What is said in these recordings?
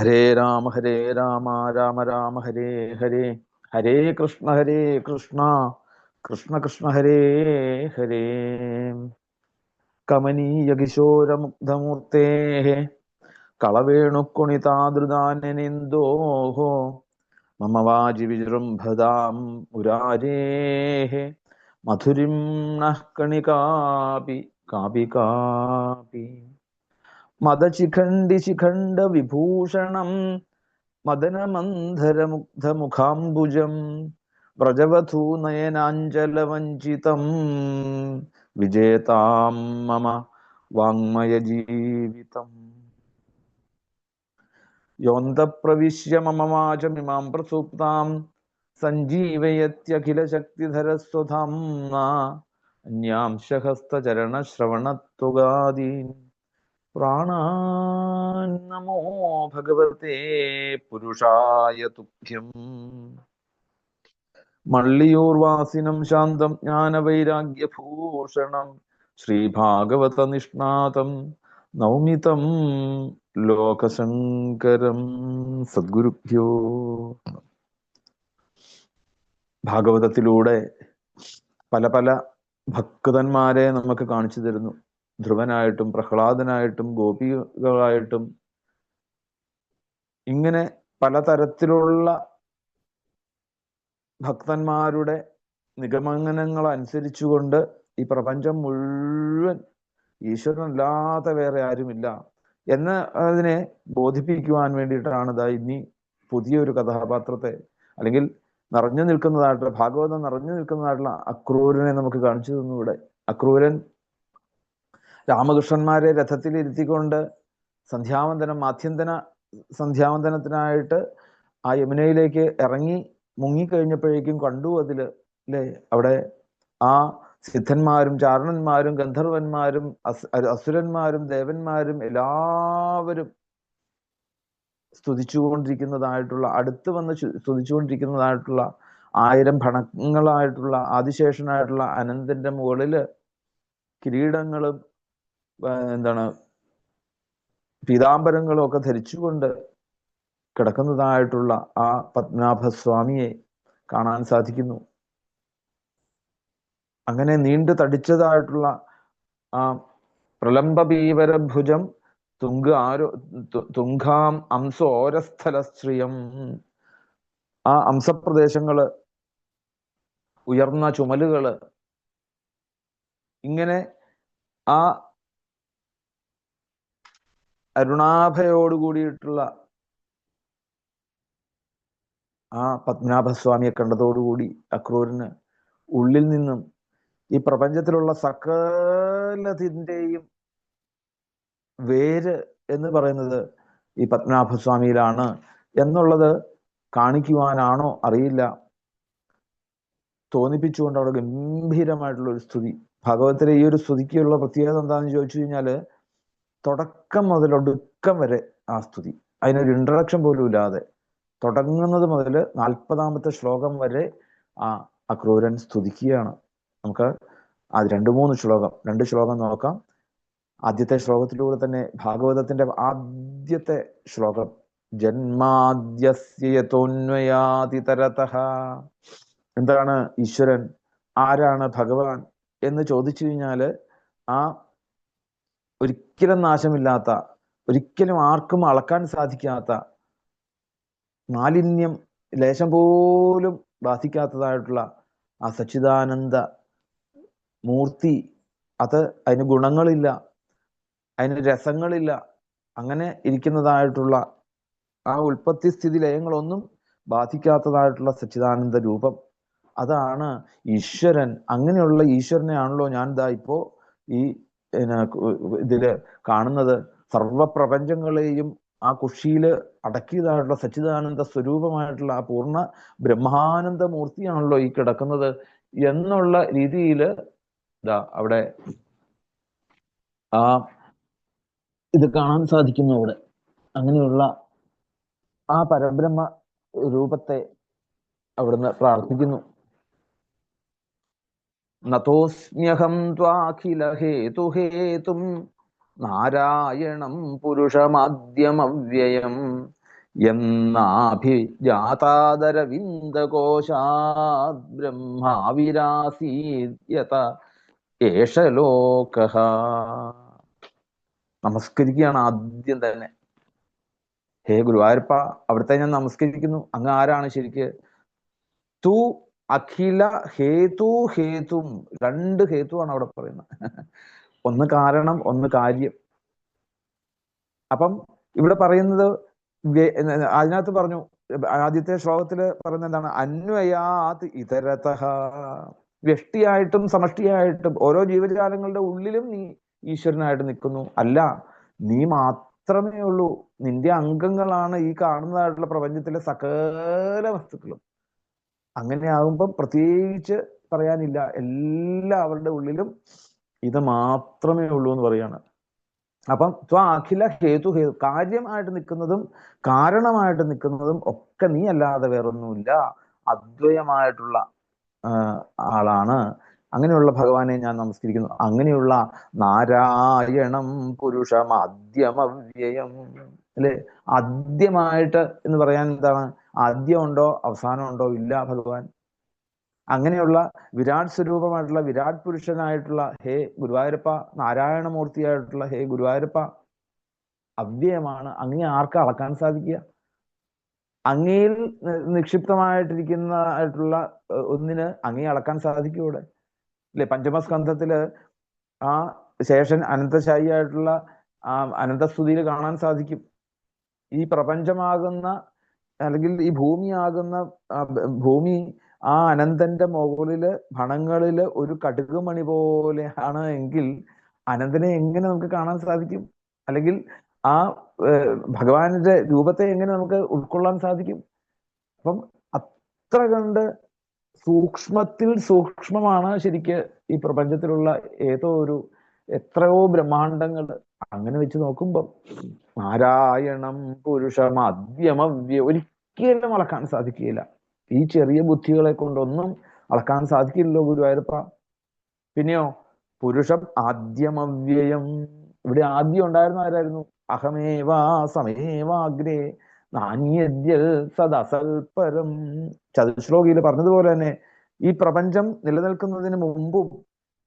ഹരേ രാമ ഹരേ രാമ രാമ രാമ ഹരേ ഹരേ. ഹരേ കൃഷ്ണ ഹരേ കൃഷ്ണ. കൃഷ്ണ കൃഷ്ണ ഹരേ ഹരേ. കമനീയ കിശോരമുഗ്ധമൂർത്തേ. കളവേണുക്കുണിതാദൃതാനനെന്തോഹോ മമ വാജി വിജൃംഭതാം മുരാരേः മധുരിം നഃ കണികാപി കാപി കാപി. മദശിഖണ്ഡി ശിഖണ്ഡ വിഭൂഷണം മദനമന്ധരമുഗ്ധമുഖാംബുജം വ്രജവധൂ നയനാഞ്ചലവഞ്ചിതം വിജേതാം മമ വാങ്മയ ജീവിതം യോന്തപ്രവിശ്യ മമ വാചമിമാം പ്രസൂപ്താം സഞ്ജീവയത്യഖിലശക്തിധരസ്വധാംന അന്യാംശഹസ്തചരണശ്രവണത്വഗാദീൻ. പ്രാണാൻ നമോ ഭഗവതേ പുരുഷായ തുഭ്യം മള്ളിയൂർവാസിനം ശാന്തം ജ്ഞാനവൈരാഗ്യഭൂഷണം ശ്രീഭാഗവത നിഷ്ണാതം നൗമിതം ലോകശങ്കരം സദ്ഗുരുഭ്യോ ഭാഗവതത്തിലൂടെ പല പല ഭക്തന്മാരെ നമുക്ക് കാണിച്ചു തരുന്നു. ധ്രുവനായിട്ടും പ്രഹ്ലാദനായിട്ടും ഗോപികളായിട്ടും ഇങ്ങനെ പലതരത്തിലുള്ള ഭക്തന്മാരുടെ നിഗമനങ്ങൾ അനുസരിച്ചുകൊണ്ട് ഈ പ്രപഞ്ചം മുഴുവൻ ഈശ്വരനല്ലാത്ത വേറെ ആരുമില്ല എന്ന് അതിനെ ബോധിപ്പിക്കുവാൻ വേണ്ടിയിട്ടാണ് ഇതാ ഇനി പുതിയൊരു കഥാപാത്രത്തെ അല്ലെങ്കിൽ നിറഞ്ഞു നിൽക്കുന്നതായിട്ടുള്ള ഭാഗവതം നിറഞ്ഞു നിൽക്കുന്നതായിട്ടുള്ള അക്രൂരനെ നമുക്ക് കാണിച്ചു തന്നു ഇവിടെ അക്രൂരൻ രാമകൃഷ്ണന്മാരെ രഥത്തിൽ ഇരുത്തിക്കൊണ്ട് സന്ധ്യാവന്തനം ആത്യന്തന സന്ധ്യാവന്തനത്തിനായിട്ട് ആ യമുനയിലേക്ക് ഇറങ്ങി മുങ്ങിക്കഴിഞ്ഞപ്പോഴേക്കും കണ്ടു അതിൽ അല്ലേ അവിടെ ആ സിദ്ധന്മാരും ചാരണന്മാരും ഗന്ധർവന്മാരും അസുരന്മാരും ദേവന്മാരും എല്ലാവരും സ്തുതിച്ചുകൊണ്ടിരിക്കുന്നതായിട്ടുള്ള അടുത്ത് വന്ന് സ്തുതിച്ചുകൊണ്ടിരിക്കുന്നതായിട്ടുള്ള ആയിരം ഭണങ്ങളായിട്ടുള്ള ആദിശേഷനായിട്ടുള്ള അനന്തന്റെ മുകളിൽ കിരീടങ്ങളും എന്താണ് പീതാംബരങ്ങളും ഒക്കെ ധരിച്ചുകൊണ്ട് കിടക്കുന്നതായിട്ടുള്ള ആ പത്മനാഭസ്വാമിയെ കാണാൻ സാധിക്കുന്നു. അങ്ങനെ നീണ്ടു തടിച്ചതായിട്ടുള്ള ആ പ്രലംബീവരഭുജം തുങ്ക ആരോ തുങ്കാം അംസോരസ്ഥലശ്രിയം ആ അംസപ്രദേശങ്ങൾ ഉയർന്ന ചുമലുകൾ ഇങ്ങനെ ആ അരുണാഭയോട് കൂടിയിട്ടുള്ള ആ പത്മനാഭസ്വാമിയെ കണ്ടതോടുകൂടി അക്രൂരന് ഉള്ളിൽ നിന്നും ഈ പ്രപഞ്ചത്തിലുള്ള സകലതിന്റെയും വേര് എന്ന് പറയുന്നത് ഈ പത്മനാഭസ്വാമിയിലാണ് എന്നുള്ളത് കാണിക്കുവാനാണോ അറിയില്ല. തോന്നിപ്പിച്ചുകൊണ്ട് അവിടെ ഗംഭീരമായിട്ടുള്ള ഒരു സ്തുതി. ഭഗവത്തിലെ ഈ ഒരു സ്തുതിക്കുള്ള പ്രത്യേകത എന്താണെന്ന് ചോദിച്ചു കഴിഞ്ഞാൽ തുടക്കം മുതൽ ഒടുക്കം വരെ ആ സ്തുതി. അതിനൊരു ഇൻട്രഡക്ഷൻ പോലും ഇല്ലാതെ തുടങ്ങുന്നത് മുതൽ നാൽപ്പതാമത്തെ ശ്ലോകം വരെ ആ അക്രൂരൻ സ്തുതിക്കുകയാണ്. നമുക്ക് അത് രണ്ട് മൂന്ന് ശ്ലോകം രണ്ട് ശ്ലോകം നോക്കാം. ആദ്യത്തെ ശ്ലോകത്തിലൂടെ തന്നെ ഭാഗവതത്തിന്റെ ആദ്യത്തെ ശ്ലോകം ജന്മാദ്യസ്യത്തോന്വയാതിതരത എന്താണ് ഈശ്വരൻ? ആരാണ് ഭഗവാൻ? എന്ന് ചോദിച്ചു കഴിഞ്ഞാൽ ആ ഒരിക്കലും നാശമില്ലാത്ത ഒരിക്കലും ആർക്കും അളക്കാൻ സാധിക്കാത്ത മാലിന്യം ലേശം പോലും ബാധിക്കാത്തതായിട്ടുള്ള ആ സച്ചിദാനന്ദ മൂർത്തി അത് അതിന് ഗുണങ്ങളില്ല അതിന് രസങ്ങളില്ല അങ്ങനെ ഇരിക്കുന്നതായിട്ടുള്ള ആ ഉൽപ്പത്തി സ്ഥിതി ലയങ്ങളൊന്നും ബാധിക്കാത്തതായിട്ടുള്ള സച്ചിദാനന്ദ രൂപം. അതാണ് ഈശ്വരൻ. അങ്ങനെയുള്ള ഈശ്വരനെയാണല്ലോ ഞാൻ ഇതാ ഇപ്പോ ഈ ഇതിൽ കാണുന്നത് സർവപ്രപഞ്ചങ്ങളെയും ആ കുഷിയിൽ അടക്കിയതായിട്ടുള്ള സച്ചിദാനന്ദ സ്വരൂപമായിട്ടുള്ള ആ പൂർണ ബ്രഹ്മാനന്ദ മൂർത്തിയാണല്ലോ ഈ കിടക്കുന്നത് എന്നുള്ള രീതിയിൽ ഇതാ അവിടെ ആ ഇത് കാണാൻ സാധിക്കുന്നു അവിടെ. അങ്ങനെയുള്ള ആ പരബ്രഹ്മ രൂപത്തെ അവിടുന്ന് പ്രാർത്ഥിക്കുന്നു. നതോസ്മ്യഹം ത്വാഖിലഹേതുഹേതു നാരായണം പുരുഷമാദ്യമവ്യയം. എന്നാഭിജാതാദരവിന്ദകോശാത് ബ്രഹ്മാവിരാസീയത ഏഷ ലോക നമസ്കരിക്കുകയാണ് ആദ്യം തന്നെ. ഹേ ഗുരുവായൂരപ്പ അവിടുത്തെ ഞാൻ നമസ്കരിക്കുന്നു. അങ്ങ് ആരാണ് ശരിക്ക്? തു അഖില ഹേതു ഹേതും രണ്ട് ഹേതുവാണ് അവിടെ പറയുന്നത്. ഒന്ന് കാരണം ഒന്ന് കാര്യം. അപ്പം ഇവിടെ പറയുന്നത് അതിനകത്ത് പറഞ്ഞു ആദ്യത്തെ ശ്ലോകത്തിൽ പറയുന്നത് എന്താണ്? അന്വയാത് ഇതരത വ്യഷ്ടിയായിട്ടും സമഷ്ടിയായിട്ടും ഓരോ ജീവജാലങ്ങളുടെ ഉള്ളിലും നീ ഈശ്വരനായിട്ട് നിൽക്കുന്നു. അല്ല നീ മാത്രമേ ഉള്ളൂ. നിന്റെ അംഗങ്ങളാണ് ഈ കാണുന്നതായിട്ടുള്ള പ്രപഞ്ചത്തിലെ സകല വസ്തുക്കളും. അങ്ങനെ ആകുമ്പം പ്രത്യേകിച്ച് പറയാനില്ല. എല്ലാവരുടെ ഉള്ളിലും ഇത് മാത്രമേ ഉള്ളൂ എന്ന് പറയാണ്. അപ്പം ത്വ അഖില ഹേതു ഹേതു. കാര്യമായിട്ട് നിൽക്കുന്നതും കാരണമായിട്ട് നിൽക്കുന്നതും ഒക്കെ നീ അല്ലാതെ വേറൊന്നുമില്ല. അദ്വയമായിട്ടുള്ള ആളാണ്. അങ്ങനെയുള്ള ഭഗവാനെ ഞാൻ നമസ്കരിക്കുന്നു. അങ്ങനെയുള്ള നാരായണം പുരുഷം ആദ്യമവ്യയം അല്ലെ? ആദ്യമായിട്ട് എന്ന് പറയാൻ എന്താണ്? ആദ്യമുണ്ടോ അവസാനമുണ്ടോ ഇല്ല ഭഗവാൻ. അങ്ങനെയുള്ള വിരാട് സ്വരൂപമായിട്ടുള്ള വിരാട് പുരുഷനായിട്ടുള്ള ഹേ ഗുരുവായൂരപ്പ നാരായണമൂർത്തിയായിട്ടുള്ള ഹേ ഗുരുവായൂരപ്പ അവ്യയമാണ്. അങ്ങേ ആർക്ക് അളക്കാൻ സാധിക്കുക? അങ്ങയിൽ നിക്ഷിപ്തമായിട്ടിരിക്കുന്ന ആയിട്ടുള്ള ഒന്നിന് അങ്ങേ അളക്കാൻ സാധിക്കൂടെ അല്ലെ പഞ്ചമസ്കന്ധത്തിൽ ആ ശേഷൻ അനന്തശായി ആയിട്ടുള്ള ആ അനന്തസ്തുതിയിൽ കാണാൻ സാധിക്കും. ഈ പ്രപഞ്ചമാകുന്ന അല്ലെങ്കിൽ ഈ ഭൂമിയാകുന്ന ഭൂമി ആ അനന്തന്റെ മുകളിൽ ഭണങ്ങളിൽ ഒരു കടുക് കടുകുമണി പോലെയാണ് എങ്കിൽ അനന്തനെ എങ്ങനെ നമുക്ക് കാണാൻ സാധിക്കും? അല്ലെങ്കിൽ ആ ഭഗവാന്റെ രൂപത്തെ എങ്ങനെ നമുക്ക് ഉൾക്കൊള്ളാൻ സാധിക്കും? അപ്പം അത്ര കണ്ട് സൂക്ഷ്മത്തിൽ സൂക്ഷ്മമാണ് ശരിക്ക് ഈ പ്രപഞ്ചത്തിലുള്ള ഏതോ ഒരു എത്രയോ ബ്രഹ്മാണ്ടങ്ങൾ അങ്ങനെ വെച്ച് നോക്കുമ്പോൾ നാരായണം പുരുഷമദ്യമവ്യ ഒരിക്കലും അളക്കാൻ സാധിക്കുകയില്ല. ഈ ചെറിയ ബുദ്ധികളെ കൊണ്ടൊന്നും അളക്കാൻ സാധിക്കില്ലല്ലോ ഗുരുവായൂരപ്പ. പിന്നെയോ പുരുഷം ആദ്യമവ്യയം. ഇവിടെ ആദ്യം ഉണ്ടായിരുന്ന ആരായിരുന്നു? അഹമേവാ സമേവാഗ്രേ നാണ്യദ്യൽ സദസൽപരം. ചതുശ്ലോകിയിൽ പറഞ്ഞതുപോലെ തന്നെ ഈ പ്രപഞ്ചം നിലനിൽക്കുന്നതിന് മുമ്പും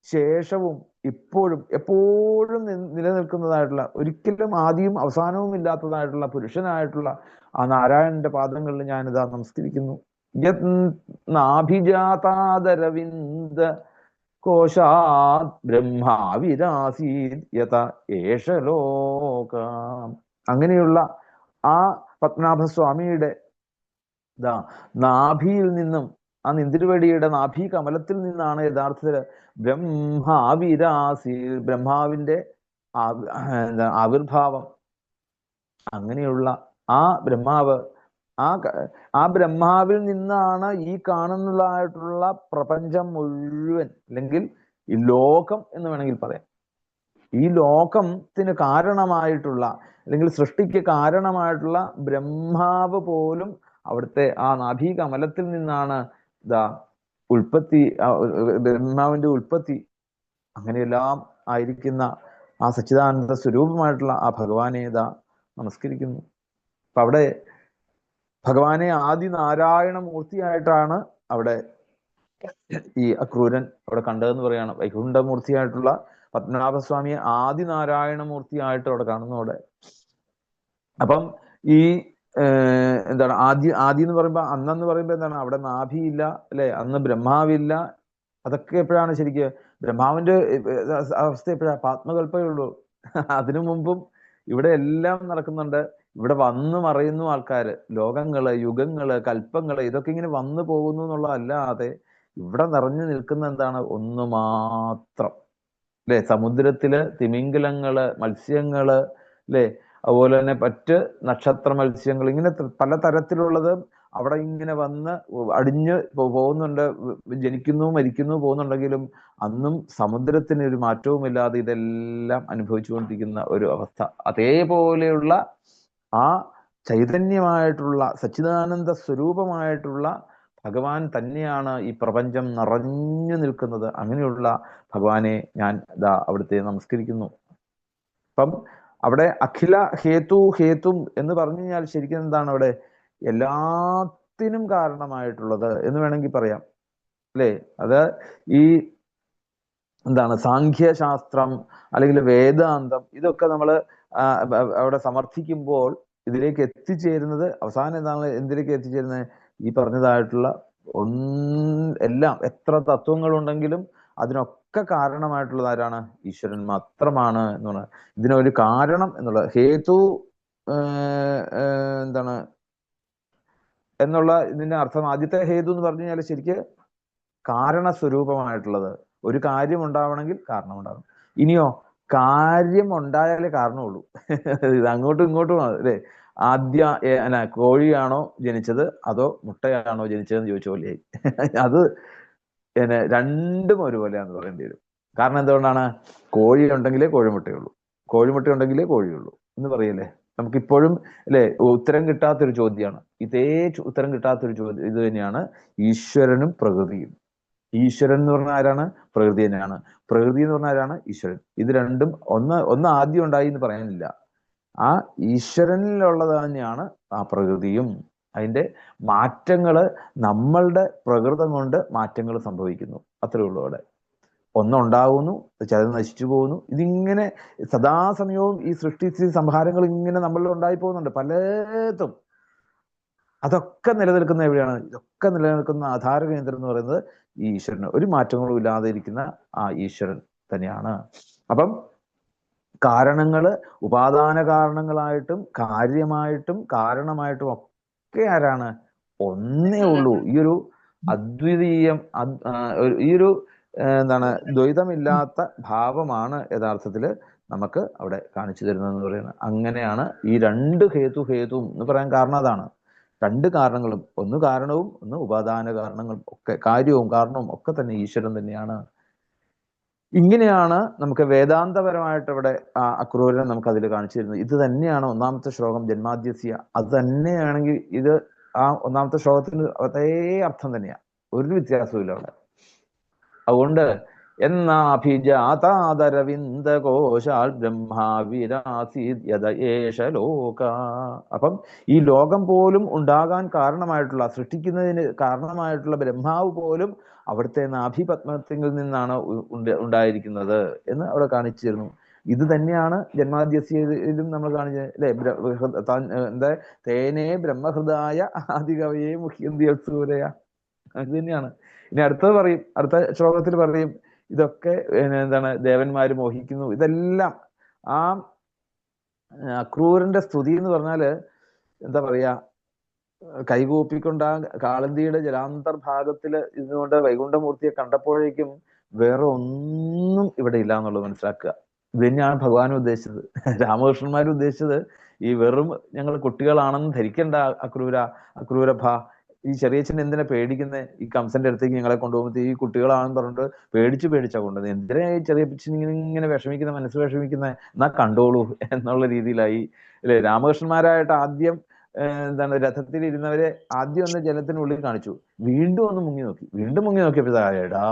ശേഷവും ഇപ്പോഴും എപ്പോഴും നിലനിൽക്കുന്നതായിട്ടുള്ള ഒരിക്കലും ആദ്യവും അവസാനവും ഇല്ലാത്തതായിട്ടുള്ള പുരുഷനായിട്ടുള്ള ആ നാരായണന്റെ പാദങ്ങളിൽ ഞാനിതാ നമസ്കരിക്കുന്നു. യത്നാഭിജാതാദരവിന്ദ കോശാ കോശാത് ബ്രഹ്മാവിരാസീത് യഥ ഏഷ അങ്ങനെയുള്ള ആ പത്മനാഭസ്വാമിയുടെ നാഭിയിൽ നിന്നും ആ നിന്തിരുവടിയുടെ നാഭി കമലത്തിൽ നിന്നാണ് യഥാർത്ഥത്തിൽ ബ്രഹ്മാവിരാസി ബ്രഹ്മാവിന്റെ എന്താ ആവിർഭാവം. അങ്ങനെയുള്ള ആ ബ്രഹ്മാവ് ആ ആ ബ്രഹ്മാവിൽ നിന്നാണ് ഈ കാണുന്നതായിട്ടുള്ള പ്രപഞ്ചം മുഴുവൻ അല്ലെങ്കിൽ ഈ ലോകം എന്ന് വേണമെങ്കിൽ പറയാം. ഈ ലോകത്തിന് കാരണമായിട്ടുള്ള അല്ലെങ്കിൽ സൃഷ്ടിക്ക് കാരണമായിട്ടുള്ള ബ്രഹ്മാവ് പോലും അവിടുത്തെ ആ നാഭീകമലത്തിൽ നിന്നാണ് ഇതാ ഉൽപ്പത്തി ബ്രഹ്മാവിന്റെ ഉൽപ്പത്തി അങ്ങനെയെല്ലാം ആയിരിക്കുന്ന ആ സച്ചിദാനന്ദ സ്വരൂപമായിട്ടുള്ള ആ ഭഗവാനെ ഇതാ നമസ്കരിക്കുന്നു. അപ്പൊ അവിടെ ഭഗവാനെ ആദി നാരായണ മൂർത്തിയായിട്ടാണ് അവിടെ ഈ അക്രൂരൻ അവിടെ കണ്ടതെന്ന് പറയാണ്. വൈകുണ്ഠമൂർത്തിയായിട്ടുള്ള പത്മനാഭസ്വാമിയെ ആദി നാരായണ മൂർത്തിയായിട്ട് അവിടെ കാണുന്നു അവിടെ. അപ്പം ഈ എന്താണ് ആദ്യ ആദി എന്ന് പറയുമ്പോ അന്നെന്ന് പറയുമ്പോൾ എന്താണ് അവിടെ നാഭിയില്ല അല്ലെ? അന്ന് ബ്രഹ്മാവില്ല അതൊക്കെ എപ്പോഴാണ് ശരിക്ക്? ബ്രഹ്മാവിന്റെ അവസ്ഥ എപ്പോഴാ? പാത്മകൽപ്പേ ഉള്ളൂ. അതിനു മുമ്പും ഇവിടെ എല്ലാം നടക്കുന്നുണ്ട്. ഇവിടെ വന്നു മറയുന്നു ആൾക്കാര്. ലോകങ്ങൾ യുഗങ്ങൾ കൽപ്പങ്ങൾ ഇതൊക്കെ ഇങ്ങനെ വന്നു പോകുന്നു എന്നുള്ളതല്ലാതെ ഇവിടെ നിറഞ്ഞു നിൽക്കുന്ന എന്താണ്? ഒന്ന് മാത്രം. അല്ലെ? സമുദ്രത്തിൽ തിമിംഗലങ്ങൾ മത്സ്യങ്ങൾ അല്ലെ? അതുപോലെ തന്നെ മറ്റ് നക്ഷത്ര മത്സ്യങ്ങൾ ഇങ്ങനെ പല തരത്തിലുള്ളത് അവിടെ ഇങ്ങനെ വന്ന് അടിഞ്ഞ് പോകുന്നുണ്ട്. ജനിക്കുന്നു മരിക്കുന്നു പോകുന്നുണ്ടെങ്കിലും അന്നും സമുദ്രത്തിന് ഒരു മാറ്റവുമില്ലാതെ ഇതെല്ലാം അനുഭവിച്ചുകൊണ്ടിരിക്കുന്ന ഒരു അവസ്ഥ. അതേപോലെയുള്ള ആ ചൈതന്യമായിട്ടുള്ള സച്ചിദാനന്ദ സ്വരൂപമായിട്ടുള്ള ഭഗവാൻ തന്നെയാണ് ഈ പ്രപഞ്ചം നിറഞ്ഞു നിൽക്കുന്നത്. അങ്ങനെയുള്ള ഭഗവാനെ ഞാൻ ഇതാ അവിടുത്തെ നമസ്കരിക്കുന്നു. അപ്പം അവിടെ അഖില ഹേതു ഹേതും എന്ന് പറഞ്ഞു കഴിഞ്ഞാൽ ശരിക്കും എന്താണ് അവിടെ എല്ലാത്തിനും കാരണമായിട്ടുള്ളത് എന്ന് വേണമെങ്കിൽ പറയാം. അല്ലേ? അത് ഈ എന്താണ് സാഖ്യശാസ്ത്രം അല്ലെങ്കിൽ വേദാന്തം ഇതൊക്കെ നമ്മൾ അവിടെ സമർത്ഥിക്കുമ്പോൾ ഇതിലേക്ക് എത്തിച്ചേരുന്നത് അവസാനം എന്താണ് എന്തിലേക്ക് എത്തിച്ചേരുന്നത്? ഈ പറഞ്ഞതായിട്ടുള്ള ഒന്ന് എല്ലാം എത്ര തത്വങ്ങളുണ്ടെങ്കിലും അതിനൊക്കെ കാരണമായിട്ടുള്ളത് ആരാണ്? ഈശ്വരൻ മാത്രമാണ് എന്ന് പറഞ്ഞാൽ ഇതിനൊരു കാരണം എന്നുള്ള ഹേതു എന്താണ്? എന്നുള്ള ഇതിന്റെ അർത്ഥം ആദ്യത്തെ ഹേതു എന്ന് പറഞ്ഞു കഴിഞ്ഞാൽ ശരിക്ക് കാരണസ്വരൂപമായിട്ടുള്ളത്. ഒരു കാര്യം ഉണ്ടാവണമെങ്കിൽ കാരണം ഉണ്ടാവണം. ഇനിയോ കാര്യം ഉണ്ടായാലേ കാരണമുള്ളൂ. ഇത് അങ്ങോട്ടും ഇങ്ങോട്ടും അല്ലേ? ആദ്യ കോഴിയാണോ ജനിച്ചത്? അതോ മുട്ടയാണോ ജനിച്ചതെന്ന് ചോദിച്ച പോലെയായി. അത് പിന്നെ രണ്ടും ഒരുപോലെയാണെന്ന് പറയേണ്ടി വരും. കാരണം എന്തുകൊണ്ടാണ്? കോഴി ഉണ്ടെങ്കിലേ കോഴിമുട്ടയുള്ളൂ. കോഴിമുട്ട ഉണ്ടെങ്കിലേ കോഴിയുള്ളൂ. എന്ന് പറയല്ലേ? നമുക്കിപ്പോഴും അല്ലെ ഉത്തരം കിട്ടാത്തൊരു ചോദ്യമാണ്. ഇതേ ഉത്തരം കിട്ടാത്തൊരു ചോദ്യം ഇത് തന്നെയാണ് ഈശ്വരനും പ്രകൃതിയും. ഈശ്വരൻ എന്ന് പറഞ്ഞ ആരാണ്? പ്രകൃതി തന്നെയാണ്. പ്രകൃതി എന്ന് പറഞ്ഞ ആരാണ്? ഈശ്വരൻ. ഇത് രണ്ടും ഒന്ന് ഒന്ന് ആദ്യം ഉണ്ടായി എന്ന് പറയാനില്ല. ആ ഈശ്വരനിലുള്ളത് തന്നെയാണ് ആ പ്രകൃതിയും. അതിന്റെ മാറ്റങ്ങൾ നമ്മളുടെ പ്രകൃതം കൊണ്ട് മാറ്റങ്ങൾ സംഭവിക്കുന്നു. അത്രേ ഉള്ളൂ അവിടെ. ഒന്നുണ്ടാകുന്നു ചിലത് നശിച്ചു പോകുന്നു. ഇതിങ്ങനെ സദാസമയവും ഈ സൃഷ്ടി സംഹാരങ്ങൾ ഇങ്ങനെ നമ്മളിൽ ഉണ്ടായി പോകുന്നുണ്ട്. പലതും. അതൊക്കെ നിലനിൽക്കുന്ന എവിടെയാണ്? ഇതൊക്കെ നിലനിൽക്കുന്ന ആധാര കേന്ദ്രം എന്ന് പറയുന്നത് ഈ ഈശ്വരന്. ഒരു മാറ്റങ്ങളും ഇല്ലാതെ ഇരിക്കുന്ന ആ ഈശ്വരൻ തന്നെയാണ്. അപ്പം കാരണങ്ങൾ ഉപാദാന കാരണങ്ങളായിട്ടും കാര്യമായിട്ടും കാരണമായിട്ടും ഒക്കെ ആരാണ്? ഒന്നേ ഉള്ളൂ. ഈ ഒരു അദ്വിതീയം ഈ ഒരു എന്താണ് ദ്വൈതമില്ലാത്ത ഭാവമാണ് യഥാർത്ഥത്തിൽ നമുക്ക് അവിടെ കാണിച്ചു തരുന്നതെന്ന് പറയുന്നത്. അങ്ങനെയാണ് ഈ രണ്ട് ഹേതു ഹേതുവും എന്ന് പറയാൻ കാരണം അതാണ്. രണ്ട് കാരണങ്ങളും ഒന്ന് കാരണവും ഒന്ന് ഉപാദാന കാരണങ്ങളും ഒക്കെ കാര്യവും കാരണവും ഒക്കെ തന്നെ ഈശ്വരൻ തന്നെയാണ് ഇങ്ങനെയാണ് നമുക്ക് വേദാന്തപരമായിട്ട് ഇവിടെ അക്രൂരനെ നമുക്ക് അതിൽ കാണിച്ചു തരുന്നത് ഇത് തന്നെയാണ് ഒന്നാമത്തെ ശ്ലോകം ജന്മാദ്യസ്യ അത് തന്നെയാണെങ്കിൽ ഇത് ആ ഒന്നാമത്തെ ശ്ലോകത്തിന് അതേ അർത്ഥം തന്നെയാണ് ഒരു വ്യത്യാസവും അവിടെ. അതുകൊണ്ട് എന്നാഭിജാതാദരവിന്ദകോശാൽ ബ്രഹ്മാവിരാസിയേഷ ലോക. അപ്പം ഈ ലോകം പോലും ഉണ്ടാകാൻ കാരണമായിട്ടുള്ള സൃഷ്ടിക്കുന്നതിന് കാരണമായിട്ടുള്ള ബ്രഹ്മാവ് പോലും അവിടുത്തെ നാഭിപത്മത്തിൽ നിന്നാണ് ഉണ്ടായിരിക്കുന്നത് എന്ന് അവിടെ കാണിച്ചിരുന്നു. ഇത് തന്നെയാണ് ജന്മാദ്യസ്യയിലും നമ്മൾ കാണിച്ചത് അല്ലെ? എന്താ? തേനേ ബ്രഹ്മഹൃദായ ആദികവയെ മുഖ്യന്തിയസൂരയ അത് തന്നെയാണ്. ഇനി അടുത്തത് പറയും അടുത്ത ശ്ലോകത്തിൽ പറയും ഇതൊക്കെ എന്താണ് ദേവന്മാര് മോഹിക്കുന്നു. ഇതെല്ലാം ആ അക്രൂരന്റെ സ്തുതി എന്ന് പറഞ്ഞാൽ എന്താ പറയാ കൈകൂപ്പിക്കൊണ്ട് ആ കാളന്തിയുടെ ജലാന്തർഭാഗത്തിൽ ഇതുകൊണ്ട് വൈകുണ്ഠമൂർത്തിയെ കണ്ടപ്പോഴേക്കും വേറെ ഒന്നും ഇവിടെ ഇല്ല എന്നുള്ളത് മനസ്സിലാക്കുക. ഇത് തന്നെയാണ് ഭഗവാൻ ഉദ്ദേശിച്ചത്. രാമകൃഷ്ണന്മാർ ഉദ്ദേശിച്ചത് ഈ വെറും ഞങ്ങൾ കുട്ടികളാണെന്ന് ധരിക്കേണ്ട അക്രൂര അക്രൂര ഭ ഈ ചെറിയച്ഛൻ എന്തിനാ പേടിക്കുന്നത് ഈ കംസന്റെ അടുത്തേക്ക് ഞങ്ങളെ കൊണ്ടുപോകുമ്പോൾ ഈ കുട്ടികളാണെന്ന് പറഞ്ഞിട്ട് പേടിച്ച് പേടിച്ചാ കൊണ്ടത് എന്തിനാ ഈ ചെറിയ ഇങ്ങനെ ഇങ്ങനെ വിഷമിക്കുന്ന മനസ്സ് വിഷമിക്കുന്ന? എന്നാ കണ്ടോളൂ എന്നുള്ള രീതിയിലായി. അല്ലെ രാമകൃഷ്ണന്മാരായിട്ട് ആദ്യം എന്താണ് രഥത്തിൽ ഇരുന്നവരെ ആദ്യം ഒന്ന് ജലത്തിനുള്ളിൽ കാണിച്ചു. വീണ്ടും ഒന്ന് മുങ്ങി നോക്കി. വീണ്ടും മുങ്ങി നോക്കിയപ്പോ എടാ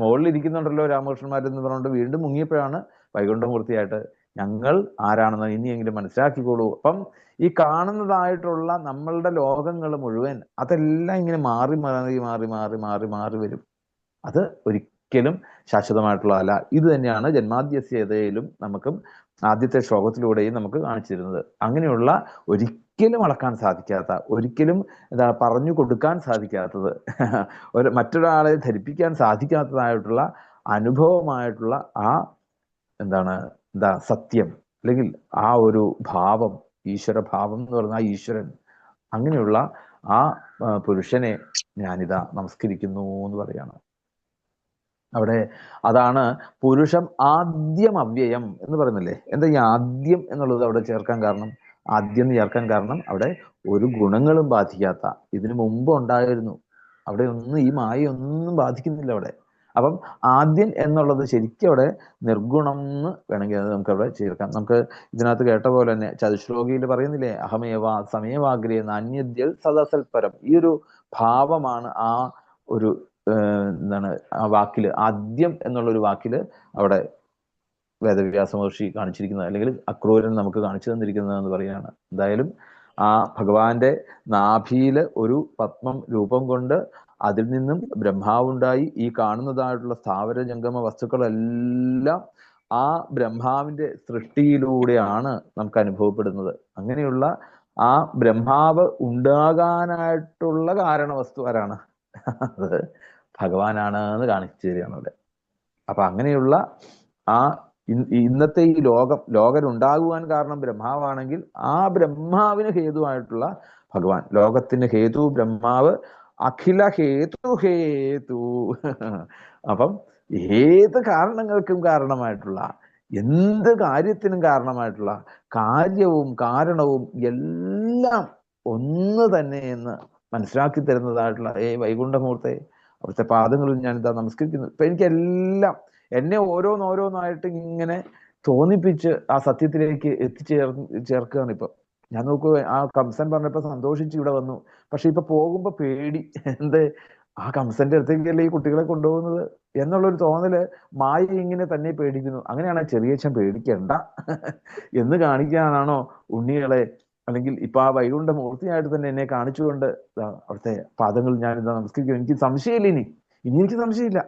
മുകളിൽ ഇരിക്കുന്നുണ്ടല്ലോ രാമകൃഷ്ണന്മാരെന്ന് പറഞ്ഞുകൊണ്ട് വീണ്ടും മുങ്ങിയപ്പോഴാണ് വൈകുണ്ഠമൂർത്തിയായിട്ട് ഞങ്ങൾ ആരാണെന്ന് ഇനിയെങ്കിലും മനസ്സിലാക്കിക്കോളൂ. അപ്പം ഈ കാണുന്നതായിട്ടുള്ള നമ്മളുടെ ലോകങ്ങൾ മുഴുവൻ അതെല്ലാം ഇങ്ങനെ മാറി മാറി മാറി മാറി മാറി മാറി വരും. അത് ഒരിക്കലും ശാശ്വതമായിട്ടുള്ളതല്ല ഇത് തന്നെയാണ് ജന്മാദ്യസ്യതയിലും നമുക്കും ആദ്യത്തെ ശ്ലോകത്തിലൂടെയും നമുക്ക് കാണിച്ചിരുന്നത് അങ്ങനെയുള്ള ഒരിക്കലും അളക്കാൻ സാധിക്കാത്ത ഒരിക്കലും എന്താ പറഞ്ഞു കൊടുക്കാൻ സാധിക്കാത്തത് ഒരു മറ്റൊരാളെ ധരിപ്പിക്കാൻ സാധിക്കാത്തതായിട്ടുള്ള അനുഭവമായിട്ടുള്ള ആ എന്താണ് എന്താ സത്യം അല്ലെങ്കിൽ ആ ഒരു ഭാവം ഈശ്വര ഭാവം എന്ന് പറഞ്ഞ ആ ഈശ്വരൻ അങ്ങനെയുള്ള ആ പുരുഷനെ ഞാനിതാ നമസ്കരിക്കുന്നു എന്ന് പറയാണ്. അവിടെ അതാണ് പുരുഷം ആദ്യം അവ്യയം എന്ന് പറയുന്നില്ലേ? എന്താ ഈ ആദ്യം എന്നുള്ളത് അവിടെ ചേർക്കാൻ കാരണം? ആദ്യം ചേർക്കാൻ കാരണം അവിടെ ഒരു ഗുണങ്ങളും ബാധിക്കാത്ത ഇതിനു മുമ്പ് ഉണ്ടായിരുന്നു. അവിടെ ഒന്നും ഈ മായ ഒന്നും ബാധിക്കുന്നില്ല അവിടെ. അപ്പം ആദ്യം എന്നുള്ളത് ശരിക്കും അവിടെ നിർഗുണം എന്ന് വേണമെങ്കിൽ അത് നമുക്ക് അവിടെ ചേർക്കാം. നമുക്ക് ഇതിനകത്ത് കേട്ട പോലെ തന്നെ ചതുശ്ലോകിയിൽ പറയുന്നില്ലേ അഹമേവ സമയവാഗ്രഹ നാന്യദ്യൽ സദസൽപരം. ഈ ഒരു ഭാവമാണ് ആ ഒരു എന്താണ് ആ വാക്കിൽ ആദ്യം എന്നുള്ള ഒരു വാക്കിൽ അവിടെ വേദവ്യാസ മഹർഷി കാണിച്ചിരിക്കുന്നത് അല്ലെങ്കിൽ അക്രൂരൻ നമുക്ക് കാണിച്ചു തന്നിരിക്കുന്നത് എന്ന് പറയുകയാണ്. എന്തായാലും ആ ഭഗവാന്റെ നാഭിയിൽ ഒരു പത്മം രൂപം കൊണ്ട് അതിൽ നിന്നും ബ്രഹ്മാവുണ്ടായി. ഈ കാണുന്നതായിട്ടുള്ള സ്ഥാവര ജംഗമ വസ്തുക്കളെല്ലാം ആ ബ്രഹ്മാവിന്റെ സൃഷ്ടിയിലൂടെയാണ് നമുക്ക് അനുഭവപ്പെടുന്നത്. അങ്ങനെയുള്ള ആ ബ്രഹ്മാവ് ഉണ്ടാകാനായിട്ടുള്ള കാരണവസ്തു ആരാണ്? അത് ഭഗവാനാണ് എന്ന് കാണിച്ചു തരികയാണ് അവിടെ. അപ്പൊ അങ്ങനെയുള്ള ആ ഇന്നത്തെ ഈ ലോകം ലോകരുണ്ടാകുവാൻ കാരണം ബ്രഹ്മാവാണെങ്കിൽ ആ ബ്രഹ്മാവിന് ഹേതുവായിട്ടുള്ള ഭഗവാൻ. ലോകത്തിന് ഹേതു ബ്രഹ്മാവ് അഖില ഹേതു ഹേതു. അപ്പം ഏത് കാരണങ്ങൾക്കും കാരണമായിട്ടുള്ള എന്ത് കാര്യത്തിനും കാരണമായിട്ടുള്ള കാര്യവും കാരണവും എല്ലാം ഒന്ന് തന്നെ എന്ന് മനസ്സിലാക്കി തരുന്നതായിട്ടുള്ള ഏ വൈകുണ്ഠമൂർത്തെ അവിടുത്തെ പാദങ്ങളിൽ ഇതാ നമസ്കരിക്കുന്നു. ഇപ്പൊ എനിക്കെല്ലാം എന്നെ ഓരോന്നോരോന്നായിട്ട് ഇങ്ങനെ തോന്നിപ്പിച്ച് ആ സത്യത്തിലേക്ക് എത്തിച്ചേർ ചേർക്കുകയാണ് ഇപ്പൊ. ഞാൻ നോക്കുക ആ കംസൻ പറഞ്ഞപ്പോ സന്തോഷിച്ച് ഇവിടെ വന്നു. പക്ഷെ ഇപ്പൊ പോകുമ്പോ പേടി. എന്ത്? ആ കംസന്റെ അടുത്തേക്കല്ലേ ഈ കുട്ടികളെ കൊണ്ടുപോകുന്നത്? എന്നുള്ളൊരു തോന്നൽ മായ ഇങ്ങനെ തന്നെ പേടിക്കുന്നു. അങ്ങനെയാണ് ചെറിയച്ഛൻ പേടിക്കണ്ട എന്ന് കാണിക്കാനാണോ ഉണ്ണികളെ? അല്ലെങ്കിൽ ഇപ്പൊ ആ വൈകുണ്ഠ മൂർത്തിയായിട്ട് തന്നെ എന്നെ കാണിച്ചുകൊണ്ട് അവിടുത്തെ പാദങ്ങൾ ഞാൻ ഇതാ നമസ്കരിക്കും എനിക്ക് സംശയമില്ല ഇനി. ഇനി എനിക്ക് സംശയമില്ല.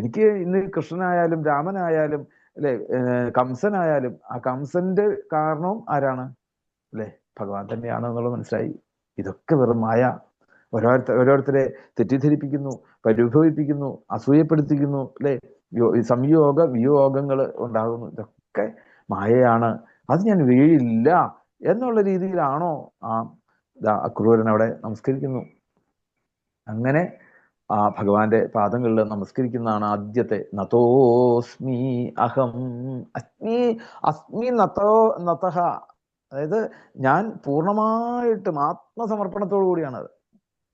എനിക്ക് ഇന്ന് കൃഷ്ണനായാലും രാമനായാലും അല്ലെ കംസനായാലും ആ കംസന്റെ കാരണവും ആരാണ്? അല്ലെ ഭഗവാൻ തന്നെയാണ് എന്നുള്ളത് മനസ്സിലായി. ഇതൊക്കെ വെറും മായ. ഓരോരുത്തർ ഓരോരുത്തരെ തെറ്റിദ്ധരിപ്പിക്കുന്നു പരിഭവിപ്പിക്കുന്നു അസൂയപ്പെടുത്തിക്കുന്നു അല്ലെ? സംയോഗ വിയോഗങ്ങൾ ഉണ്ടാകുന്നു. ഇതൊക്കെ മായയാണ്. അത് ഞാൻ വീഴില്ല എന്നുള്ള രീതിയിലാണോ ആ ക്രൂരൻ അവിടെ നമസ്കരിക്കുന്നു. അങ്ങനെ ആ ഭഗവാന്റെ പാദങ്ങളിൽ നമസ്കരിക്കുന്നതാണ് ആദ്യത്തെ നതോസ്മി അഹം. അസ്മി അസ്മി നതോ നതഹ. അതായത് ഞാൻ പൂർണമായിട്ടും ആത്മസമർപ്പണത്തോടു കൂടിയാണ് അത്.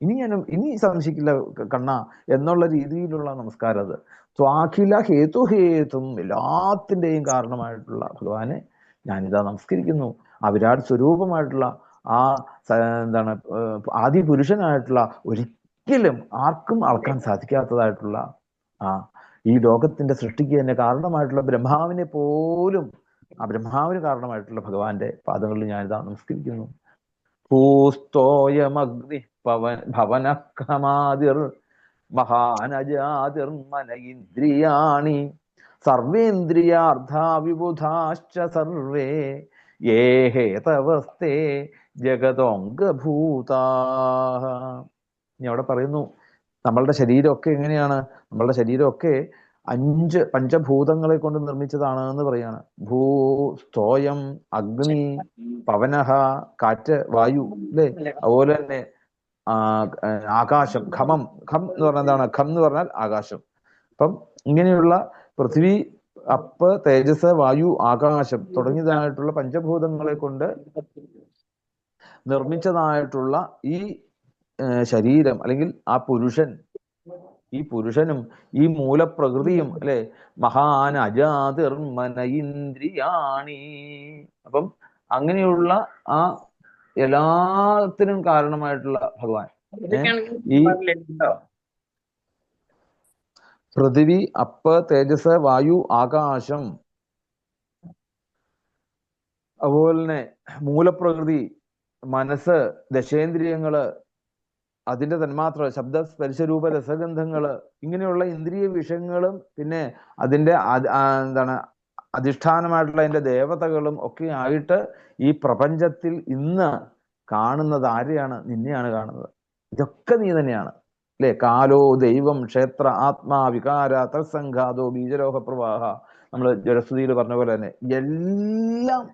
ഇനി ഞാൻ ഇനി സംശയിക്കില്ല കണ്ണ എന്നുള്ള രീതിയിലുള്ള നമസ്കാരം അത്. സ്വാഖില ഹേതു ഹേതും എല്ലാത്തിന്റെയും കാരണമായിട്ടുള്ള ഭഗവാനെ ഞാനിതാ നമസ്കരിക്കുന്നു. ആ വിരാട് സ്വരൂപമായിട്ടുള്ള ആ എന്താണ് ആദി പുരുഷനായിട്ടുള്ള ഒരിക്കലും ആർക്കും അളക്കാൻ സാധിക്കാത്തതായിട്ടുള്ള ആ ഈ ലോകത്തിന്റെ സൃഷ്ടിക്ക് തന്നെ കാരണമായിട്ടുള്ള ബ്രഹ്മാവിനെ പോലും ആ ബ്രഹ്മാവിന് കാരണമായിട്ടുള്ള ഭഗവാന്റെ പാദങ്ങളിൽ ഞാൻ ഞാനിതാ നമസ്കരിക്കുന്നു ഭൂസ്തോയമഗ്നി പവൻ ഭവനക്രമാതിർ മഹാനജാതിർമന ഇന്ദ്രിയാണി സർവേന്ദ്രിയാർദ്ധാവിബുധാശ്ച സർവേ ഹേതവസ്തേ ജഗതോങ്കഭൂതാ ഇനി അവിടെ പറയുന്നു നമ്മളുടെ ശരീരമൊക്കെ എങ്ങനെയാണ്? നമ്മളുടെ ശരീരമൊക്കെ അഞ്ച് പഞ്ചഭൂതങ്ങളെ കൊണ്ട് നിർമ്മിച്ചതാണ് എന്ന് പറയാണ്. ഭൂ സ്തോയം അഗ്നി പവനഹ കാറ്റ് വായു അല്ലേ? അതുപോലെ തന്നെ ആകാശം ഖമം. ഖം എന്ന് പറഞ്ഞാൽ എന്താണ്? ഖം എന്ന് പറഞ്ഞാൽ ആകാശം. അപ്പം ഇങ്ങനെയുള്ള പൃഥ്വി അപ്പ് തേജസ് വായു ആകാശം തുടങ്ങിയതായിട്ടുള്ള പഞ്ചഭൂതങ്ങളെ കൊണ്ട് നിർമ്മിച്ചതായിട്ടുള്ള ഈ ശരീരം അല്ലെങ്കിൽ ആ പുരുഷൻ ഈ പുരുഷനും ഈ മൂലപ്രകൃതിയും അല്ലെ? മഹാൻ അജാതിർമന ഇന്ദ്രിയാണി അപ്പം അങ്ങനെയുള്ള ആ എല്ലാത്തിനും കാരണമായിട്ടുള്ള ഭഗവാൻ. ഈ പൃഥിവി അപ്പ തേജസ് വായു ആകാശം. അതുപോലെ തന്നെ മൂലപ്രകൃതി മനസ്സ് ദശേന്ദ്രിയങ്ങൾ അതിന്റെ തന്മാത്ര ശബ്ദ സ്പർശരൂപ രസഗന്ധങ്ങൾ ഇങ്ങനെയുള്ള ഇന്ദ്രിയ വിഷയങ്ങളും പിന്നെ അതിന്റെ എന്താണ് അധിഷ്ഠാനമായിട്ടുള്ള അതിന്റെ ദേവതകളും ഒക്കെ ആയിട്ട് ഈ പ്രപഞ്ചത്തിൽ ഇന്ന് കാണുന്നത് ആരെയാണ്? നിന്നെയാണ് കാണുന്നത്. ഇതൊക്കെ നീ തന്നെയാണ്. അല്ലെ? കാലോ ദൈവം ക്ഷേത്ര ആത്മാ വികാര തത്സംഘാതോ ബീജരോഹ പ്രവാഹ നമ്മൾ ജലസ്തുതിയിൽ പറഞ്ഞ പോലെ തന്നെ എല്ലാം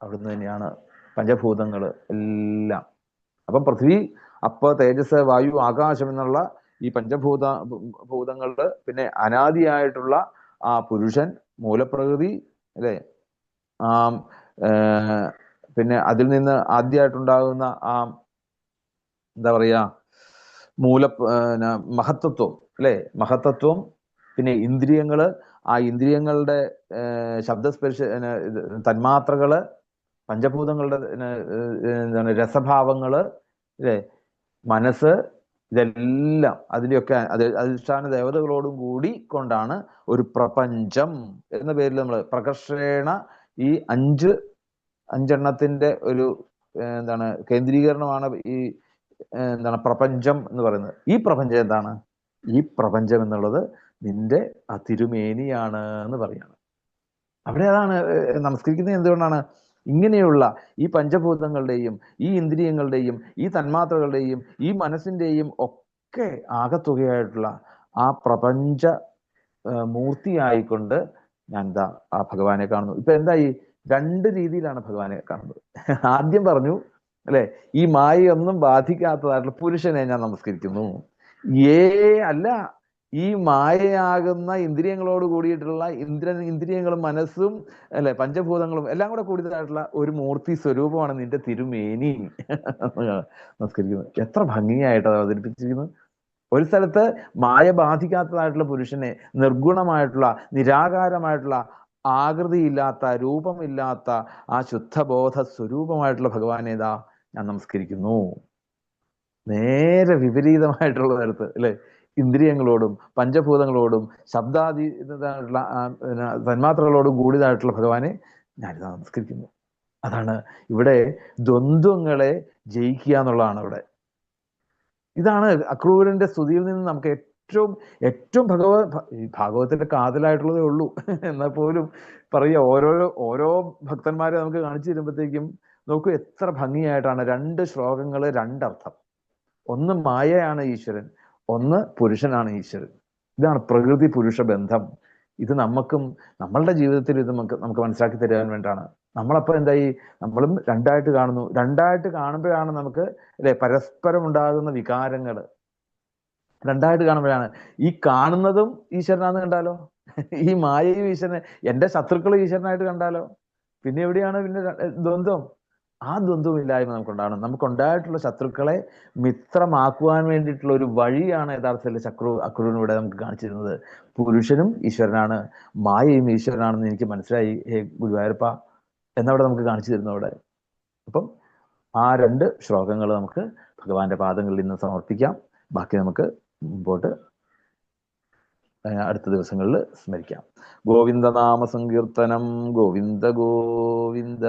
അവിടുന്ന് തന്നെയാണ്. പഞ്ചഭൂതങ്ങൾ എല്ലാം. അപ്പം പൃഥ്വി അപ്പ തേജസ് വായു ആകാശം എന്നുള്ള ഈ പഞ്ചഭൂത ഭൂതങ്ങളുടെ പിന്നെ അനാദിയായിട്ടുള്ള ആ പുരുഷൻ മൂലപ്രകൃതി അല്ലെ? ആ പിന്നെ അതിൽ നിന്ന് ആദ്യമായിട്ടുണ്ടാകുന്ന ആ എന്താ പറയാ മൂല മഹത്തത്വം അല്ലെ? മഹത്തത്വം പിന്നെ ഇന്ദ്രിയങ്ങൾ ആ ഇന്ദ്രിയങ്ങളുടെ ശബ്ദസ്പർശ തന്മാത്രകൾ പഞ്ചഭൂതങ്ങളുടെ രസഭാവങ്ങൾ അല്ലെ? മനസ്സ് ഇതെല്ലാം അതിന്റെയൊക്കെ അത് അധിഷ്ഠാന ദേവതകളോടും കൂടി കൊണ്ടാണ് ഒരു പ്രപഞ്ചം എന്ന പേരിൽ നമ്മൾ പ്രകർഷേണ ഈ അഞ്ച് അഞ്ചെണ്ണത്തിന്റെ ഒരു എന്താണ് കേന്ദ്രീകരണമാണ് ഈ എന്താണ് പ്രപഞ്ചം എന്ന് പറയുന്നത്. ഈ പ്രപഞ്ചം എന്താണ്? ഈ പ്രപഞ്ചം എന്നുള്ളത് നിന്റെ ആ തിരുമേനിയാണ് എന്ന് പറയാണ്. അവിടെ അതാണ് നമസ്കരിക്കുന്നത് എന്തുകൊണ്ടാണ്? ഇങ്ങനെയുള്ള ഈ പഞ്ചഭൂതങ്ങളുടെയും ഈ ഇന്ദ്രിയങ്ങളുടെയും ഈ തന്മാത്രകളുടെയും ഈ മനസ്സിന്റെയും ഒക്കെ ആകത്തുകയായിട്ടുള്ള ആ പ്രപഞ്ച മൂർത്തിയായിക്കൊണ്ട് ഞാൻ എന്താ ആ ഭഗവാനെ കാണുന്നു. ഇപ്പൊ എന്തായി? രണ്ട് രീതിയിലാണ് ഭഗവാനെ കാണുന്നത്. ആദ്യം പറഞ്ഞു അല്ലെ? ഈ മായയൊന്നും ബാധിക്കാത്തതായിട്ടുള്ള പുരുഷനെ ഞാൻ നമസ്കരിക്കുന്നു. ഏ അല്ല ഈ മായയാകുന്ന ഇന്ദ്രിയങ്ങളോട് കൂടിയിട്ടുള്ള ഇന്ദ്ര ഇന്ദ്രിയങ്ങളും മനസ്സും അല്ലെ പഞ്ചഭൂതങ്ങളും എല്ലാം കൂടെ കൂടിയതായിട്ടുള്ള ഒരു മൂർത്തി സ്വരൂപമാണ് നിന്റെ തിരുമേനി. നമസ്കരിക്കുന്നത് എത്ര ഭംഗിയായിട്ട് അത് ഒരു സ്ഥലത്ത് മായ ബാധിക്കാത്തതായിട്ടുള്ള പുരുഷനെ നിർഗുണമായിട്ടുള്ള നിരാകാരമായിട്ടുള്ള ആകൃതിയില്ലാത്ത രൂപമില്ലാത്ത ആ ശുദ്ധബോധ സ്വരൂപമായിട്ടുള്ള ഭഗവാനേതാ ഞാൻ നമസ്കരിക്കുന്നു. നേരെ വിപരീതമായിട്ടുള്ള തരത്ത് അല്ലെ? ഇന്ദ്രിയങ്ങളോടും പഞ്ചഭൂതങ്ങളോടും ആ, തന്മാത്രകളോടും കൂടിയതായിട്ടുള്ള ഭഗവാനെ ഞാൻ നമസ്കരിക്കുന്നു. അതാണ് ഇവിടെ ദ്വന്ദ്വങ്ങളെ ജയിക്കുക എന്നുള്ളതാണ് ഇവിടെ. ഇതാണ് അക്രൂരന്റെ സ്തുതിയിൽ നിന്ന് നമുക്ക് ഏറ്റവും ഏറ്റവും ഭഗവ ഭാഗവത്തിന്റെ കാതലായിട്ടുള്ളതേ ഉള്ളൂ. എന്നാൽ പോലും പറയുക ഓരോരോ ഓരോ ഭക്തന്മാരെ നമുക്ക് കാണിച്ചു തരുമ്പോഴത്തേക്കും നോക്കൂ എത്ര ഭംഗിയായിട്ടാണ് രണ്ട് ശ്ലോകങ്ങൾ രണ്ടർത്ഥം. ഒന്ന് മായയാണ് ഈശ്വരൻ ഒന്ന് പുരുഷനാണ് ഈശ്വരൻ. ഇതാണ് പ്രകൃതി പുരുഷ ബന്ധം. ഇത് നമുക്കും നമ്മളുടെ ജീവിതത്തിൽ ഇത് നമുക്ക് നമുക്ക് മനസ്സിലാക്കി തരാൻ വേണ്ടിയാണ്. നമ്മളപ്പോൾ എന്തായി? നമ്മളും രണ്ടായിട്ട് കാണുന്നു. രണ്ടായിട്ട് കാണുമ്പോഴാണ് നമുക്ക് അല്ലെ പരസ്പരം ഉണ്ടാകുന്ന വികാരങ്ങൾ രണ്ടായിട്ട് കാണുമ്പോഴാണ്. ഈ കാണുന്നതും ഈശ്വരനാന്ന് കണ്ടാലോ? ഈ മായയും ഈശ്വരനെ എന്റെ ശത്രുക്കൾ ഈശ്വരനായിട്ട് കണ്ടാലോ? പിന്നെ എവിടെയാണ് പിന്നെ ദ്വന്ദ്വം? ആ ദ്വന്ദ്വമില്ലായ്മ നമുക്കുണ്ടാകണം നമുക്കുണ്ടായിട്ടുള്ള ശത്രുക്കളെ മിത്രമാക്കുവാൻ വേണ്ടിയിട്ടുള്ള ഒരു വഴിയാണ് യഥാർത്ഥത്തിൽ ശക്രു അക്രൂരിന് ഇവിടെ നമുക്ക് കാണിച്ചിരുന്നത്. പുരുഷനും ഈശ്വരനാണ്. മായയും ഈശ്വരനാണെന്ന് എനിക്ക് മനസ്സിലായി. ഹേ ഗുരുവായൂരപ്പ എന്നവിടെ നമുക്ക് കാണിച്ചു തരുന്നു അവിടെ. അപ്പം ആ രണ്ട് ശ്ലോകങ്ങൾ നമുക്ക് ഭഗവാന്റെ പാദങ്ങളിൽ നിന്ന് സമർപ്പിക്കാം. ബാക്കി നമുക്ക് മുമ്പോട്ട് അടുത്ത ദിവസങ്ങളിൽ സ്മരിക്കാം. ഗോവിന്ദനാമ സങ്കീർത്തനം. ഗോവിന്ദ ഗോവിന്ദ.